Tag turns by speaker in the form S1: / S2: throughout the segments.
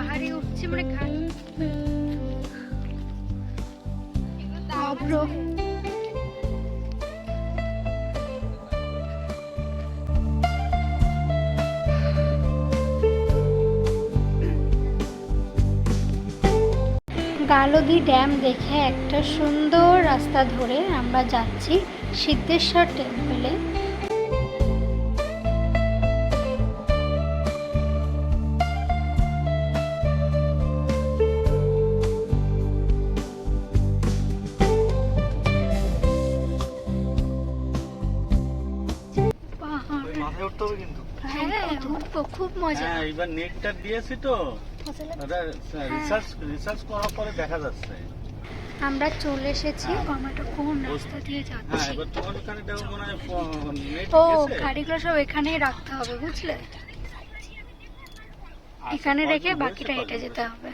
S1: পাহাড়ে উঠছি মানে অভ্র। গালগি ড্যাম দেখে একটা সুন্দর রাস্তা ধরে আমরা যাচ্ছি সিদ্ধেশ্বর টেম্পলে। মজা।
S2: হ্যাঁ এবার নেটটা দিয়েছি তো। রিসার্চ রিসার্চ করার পরে দেখা যাচ্ছে।
S1: আমরা চলে এসেছি আমরা কোন রাস্তা দিয়ে
S2: হ্যাঁ
S1: যাচ্ছি
S2: হয়
S1: ও গাড়িগুলো সব এখানেই রাখতে হবে বুঝলে?
S2: আচ্ছা,
S1: এখানে রেখে বাকিটা হেঁটে যেতে হবে।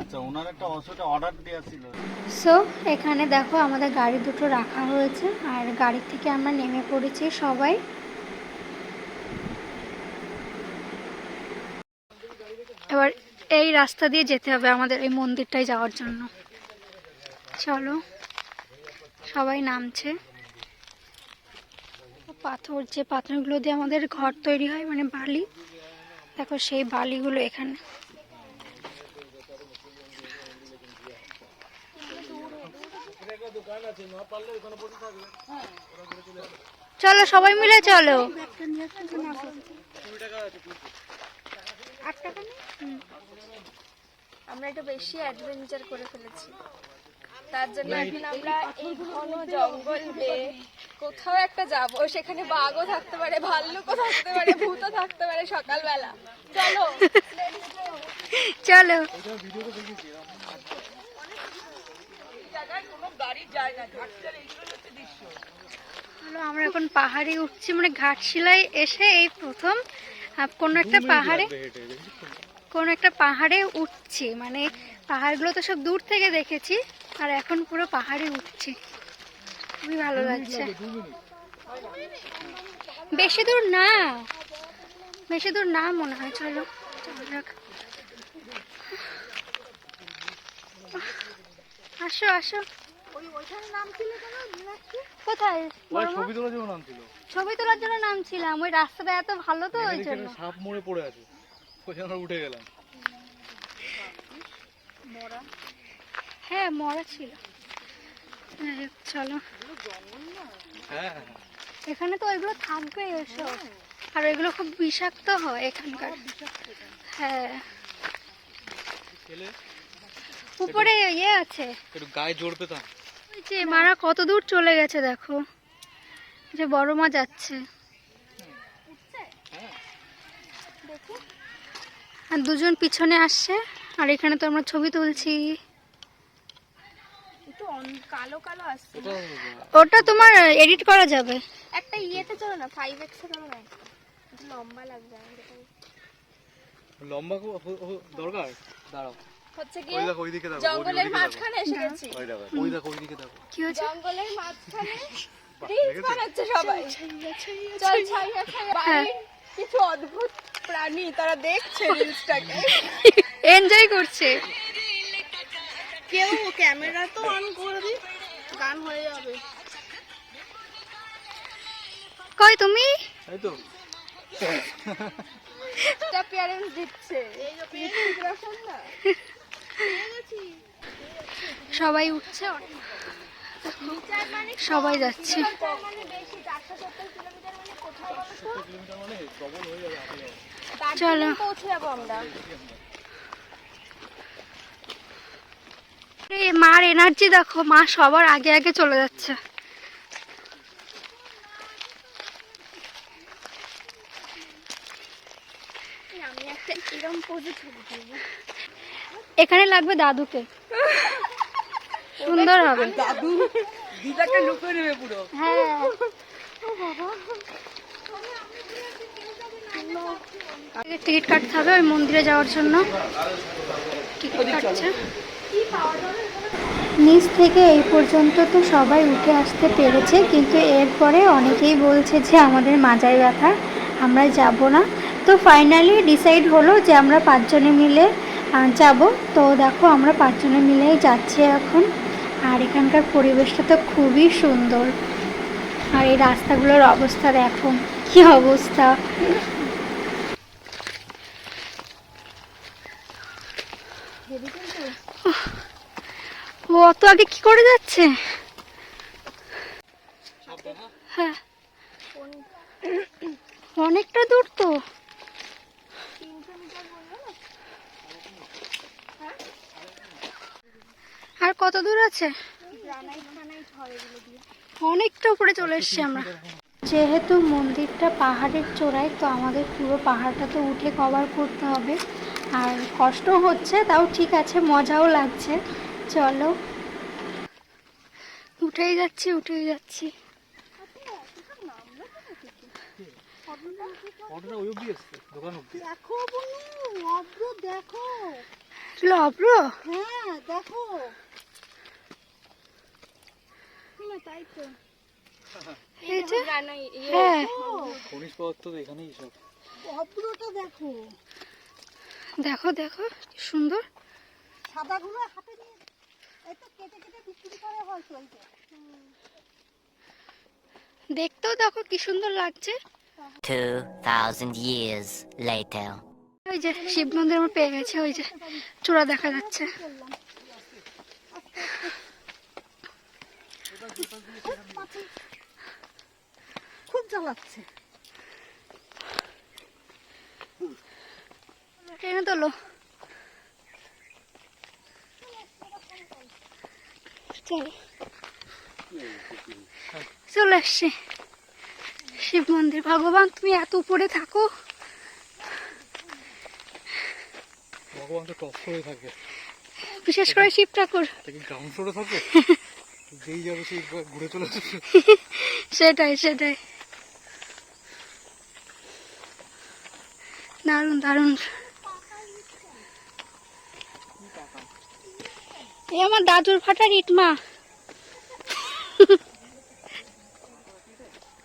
S2: আচ্ছা
S1: সো এখানে দেখো আমাদের গাড়ি দুটো রাখা হয়েছে আর গাড়ি থেকে আমরা নেমে পড়েছি সবাই। এবার এই রাস্তা দিয়ে যেতে হবে আমাদের এই মন্দিরটায় যাওয়ার জন্য। চলো, সবাই নামছে। পাথর, যে পাথরগুলো দিয়ে আমাদের ঘর তৈরি হয় মানে বালি, দেখো সেই বালিগুলো এখানে। চলো সবাই মিলে চলো।
S3: আমরা একটু বেশি অ্যাডভেঞ্চার করে ফেলেছি। তার জন্য এখন আমরা এই ঘন জঙ্গল বেয়ে কোথাও একটা যাব সেখানে বাঘও থাকতে পারে ভাল্লুকও থাকতে পারে ভূতও থাকতে পারে সকালবেলা। চলো
S1: চলো আমরা এখন পাহাড়ে উঠছি মানে ঘাটশিলায় এসে এই প্রথম কোনো একটা পাহাড়ে কোনো একটা পাহাড়ে উঠছি মানে পাহাড়গুলো তো সব দূর থেকে দেখেছি আর এখন পুরো পাহাড়ে উঠছি। খুবই ভালো লাগছে। বেশি দূর না বেশি দূর না মনে হয় চলো আসো আসো। কোথায়?
S4: ওই ছবি তোলার জন্য নাম ছিল।
S1: ছবি তোলার জন্য নামছিলাম ওই রাস্তাটা এত ভালো তো ওই জন্য।
S4: সাপ মোড়ে পড়ে আছে। আমরা উঠে গেলাম। মরা?
S1: হ্যাঁ মরা ছিল। যাই চলো।
S4: হ্যাঁ। হ্যাঁ
S1: এখানে তো ওইগুলো থাকবে এসব। আর ওইগুলো খুব বিষাক্ত হয় এখানকার। হ্যাঁ উপরে ইয়ে আছে।
S4: একটু গায়ে জোর পেতাম।
S1: ওই যে মারা কত দূর চলে গেছে দেখো। যে বড় মাছ যাচ্ছে। আর দুজন পিছনে আসছে আর এখানে তো আমরা ছবি তুলছি।
S3: কালো কালো আসছে।
S1: ওটা তোমার এডিট করা যাবে।
S3: একটা ইয়েতে চলো না ফাইভ এক্স চলো না। লম্বা লাগবে
S4: লম্বা দরকার? দাঁড়াও।
S3: হচ্ছে গিয়ে
S4: দেখো
S3: জঙ্গলের মাঝখানে এসে গেছি।
S4: ওই দেখো ওই দেখো দেখো।
S1: কি হয়েছে?
S3: জঙ্গলের মাঝখানে সবাই।
S1: হ্যাঁ।
S3: কিছু অদ্ভুত প্রাণী তারা দেখছে রিলসটাকে
S1: এনজয় করছে।
S3: কেউ ক্যামেরা তো অন করে দি গান হয়ে যাবে।
S1: কই তুমি?
S4: তাই তো।
S3: একটা প্যারেন্টস দিচ্ছে। ঋত্বিক রোশন না।
S1: সবাই উঠছে সবাই যাচ্ছে। চলো। মার এনার্জি দেখো মা সবার আগে আগে চলে যাচ্ছে। এখানে লাগবে দাদুকে। সুন্দর হবে।
S3: দাদু দিদাকে লুকিয়ে নেবে পুরো।
S1: হ্যাঁ। টিকিট কাটতে হবে ওই মন্দিরে যাওয়ার জন্য। টিকিট কাটছে। নিচ থেকে এই পর্যন্ত তো সবাই উঠে আসতে পেরেছে কিন্তু এরপরে অনেকেই বলছে যে আমাদের মাজায় ব্যথা আমরা যাব না। তো ফাইনালি ডিসাইড হলো যে আমরা পাঁচজনে মিলে যাব। তো দেখো আমরা পাঁচজনে মিলেই যাচ্ছি এখন। আর এখানকার পরিবেশটা তো খুবই সুন্দর। আর এই রাস্তাগুলোর অবস্থা দেখো কি অবস্থা। ও অত আগে কি করে যাচ্ছে? হ্যাঁ। অনেকটা দূর তো। আর কত দূর আছে? অনেকটা উপরে চলে এসছি আমরা। যেহেতু মন্দিরটা পাহাড়ের চূড়ায় তো আমাদের পুরো পাহাড়টা তো উঠে কভার করতে হবে। আর কষ্ট হচ্ছে তাও ঠিক আছে মজাও লাগছে। চলো। উঠেই যাচ্ছি উঠেই যাচ্ছি।
S5: দেখো।
S1: এগুলো অব্র
S5: হ্যাঁ দেখো। তাই তো।
S1: হ্যাঁ
S5: অব্রটা দেখো।
S1: দেখো। দেখো কি সুন্দর।
S5: হাতে নিয়ে এই তো কেটে কেটে বিক্রি করে হয়তো এই তো
S1: দেখতেও দেখো কি সুন্দর লাগছে।
S6: 2,000 years later.
S1: ওই যে শিব মন্দির আমার পেয়ে গেছে ওই যে চূড়া দেখা যাচ্ছে।
S5: খুব জ্বালাচ্ছে।
S1: ট্রেনে তোলো চলো। চলে এসছি শিব মন্দির ভগবান তুমি এত উপরে থাকো।
S4: ভগবান তো টপ ফ্লোরে থাকে।
S1: বিশেষ করে শিব ঠাকুর।
S4: কি গ্রাউন্ড ফ্লোরে থাকে? যেই যাবে সেই ঘুরে চলে আসবে।
S1: সেটাই সেটাই। দারুণ দারুণ। এই আমার দাদুর ফাটার ইটমা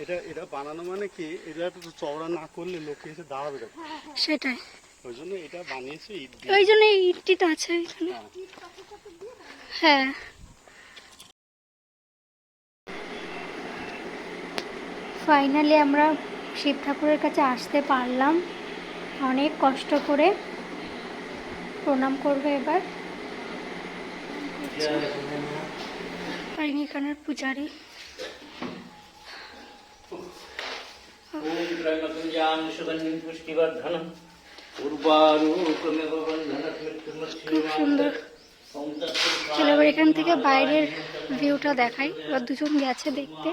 S2: এটা এটা বানানো মানে কি? এটা চওড়া না করলে লোকে এসে দাঁড়াবে
S1: সেটাই।
S2: ওই জন্য এটা বানিয়েছে ইট
S1: ওই জন্য ইটটিটা আছে এখানে হ্যাঁ। ফাইনালি আমরা শিব ঠাকুরের কাছে আসতে পারলাম। অনেক কষ্ট করে। প্রণাম করবে এবার। এখানের পূজারি। খুব সুন্দর। চলো এবার এখান থেকে বাইরের ভিউটা দেখাই। এবার দুজন গেছে দেখতে।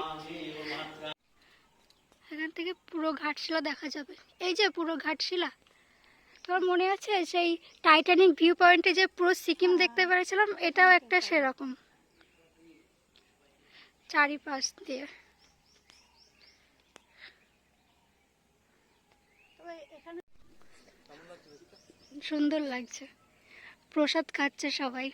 S1: এখান থেকে পুরো ঘাটশিলা দেখা যাবে। এই যে পুরো ঘাটশিলা। তোমার মনে আছে সেই টাইটানিক ভিউ পয়েন্টে যে পুরো সিকিম দেখতে পেরেছিলাম? এটাও একটা সেরকম। চারিপাশ দিয়ে। সুন্দর লাগছে। প্রসাদ খাচ্ছে সবাই।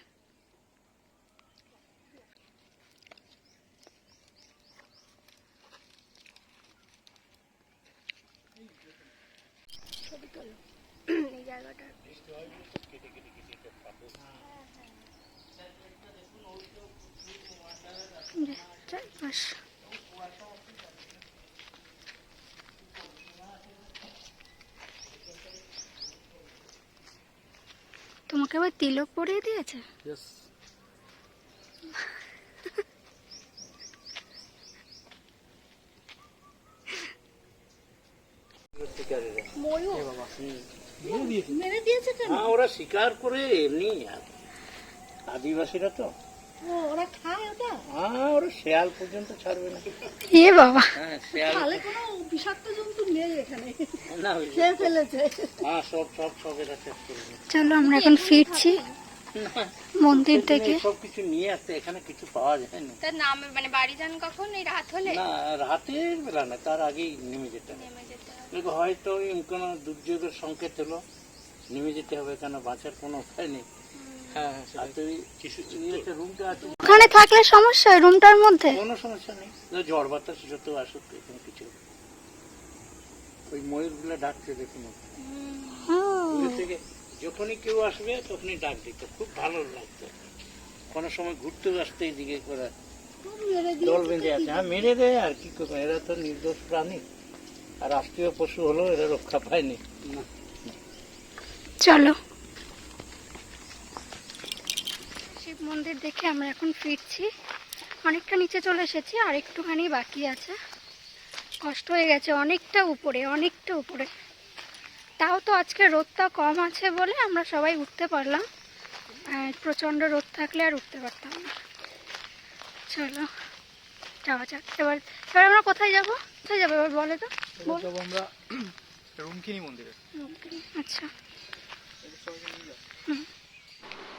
S3: জায়গাটা
S1: তোমাকে আবার তিলক পরিয়ে দিয়েছে?
S2: ওরা শিকার করে এমনি আদিবাসীরা তো।
S5: ওরা খায় ওটা?
S2: হ্যাঁ ওরা শেয়াল পর্যন্ত ছাড়বে না।
S1: এ বাবা।
S2: হ্যাঁ শেয়াল।
S5: তাহলে কোনো বিষাক্ত জন্তু নেই এখানে।
S2: না
S5: খেয়ে ফেলেছে।
S2: হ্যাঁ সব সব সব এরা শেষ করে
S1: চলো আমরা এখন ফিরছি মন্দির থেকে।
S2: সব কিছু নিয়ে আসতে এখানে কিছু পাওয়া যায় না
S3: তার নাম মানে বাড়ি যান কখন? এই রাত হলে?
S2: না রাতের বেলা না তার আগেই নেমে যেতে হবে।
S3: নেমে যেতে
S2: হয়তো কোনো দুর্যোগের সংকেত হলো। নেমে যেতে হবে কেন বাঁচার কোনো উপায় নেই।
S1: ওখানে থাকলে সমস্যা রুমটার মধ্যে?
S2: কোনো সমস্যা নেই। ঝড় বাতাস যত আসুক এখানে কিছু ওই ময়ূরগুলো ডাকছে দেখুন থেকে যখনই কেউ আসবে তখনই ডাক দিত। খুব ভালো লাগতো। কোনো সময় ঘুরতে আসতে এইদিকে করে দল বেঁধে আছে। হ্যাঁ মেরে দেয় আর কি করব? এরা তো নির্দোষ প্রাণী। আর রাষ্ট্রীয় পশু হলেও এরা রক্ষা পায়নি।
S1: চলো শিব মন্দির দেখে আমরা এখন ফিরছি। অনেকটা নিচে চলে এসেছি আর একটুখানি বাকি আছে। কষ্ট হয়ে গেছে অনেকটা উপরে অনেকটা উপরে। তাও তো আজকে রোদটা কম আছে বলে আমরা সবাই উঠতে পারলাম। প্রচণ্ড রোদ থাকলে আর উঠতে পারতাম না। চলো যাওয়া যাক। এবার এবার আমরা কোথায় যাব? কোথায় যাব এবার বলে তো?
S4: যাব আমরা রুমকিনি মন্দিরে।
S1: আচ্ছা। হুম।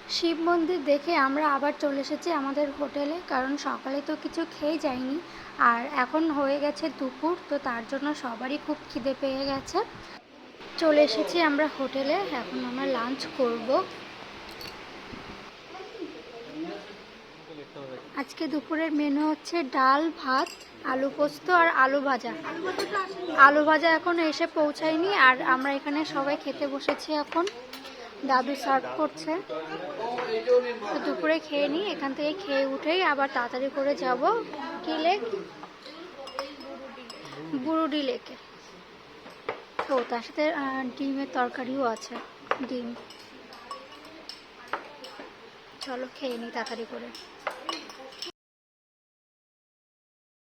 S1: শিব মন্দির দেখে আমরা আবার চলে এসেছি আমাদের হোটেলে, কারণ সকালে তো কিছু খেয়ে যাইনি। আর এখন হয়ে গেছে দুপুর, তো তার জন্য সবারই খুব খিদে পেয়ে গেছে। চলে এসেছি আমরা হোটেলে, এখন আমরা লাঞ্চ করব। আজকে দুপুরের মেনু হচ্ছে ডাল, ভাত, আলু পোস্ত আর আলু ভাজা। আলু ভাজা এখন এসে পৌঁছায়নি, আর আমরা এখানে সবাই খেতে বসেছি এখন। দাদু সার্ভ করছে। দুপুরে খেয়ে নিই, এখান থেকে খেয়ে উঠেই আবার তাড়াতাড়ি করে যাব কি লেক বুরুডি লেকে তো তার সাথে ডিমের তরকারিও আছে, ডিম। চলো খেয়ে নিই তাড়াতাড়ি করে।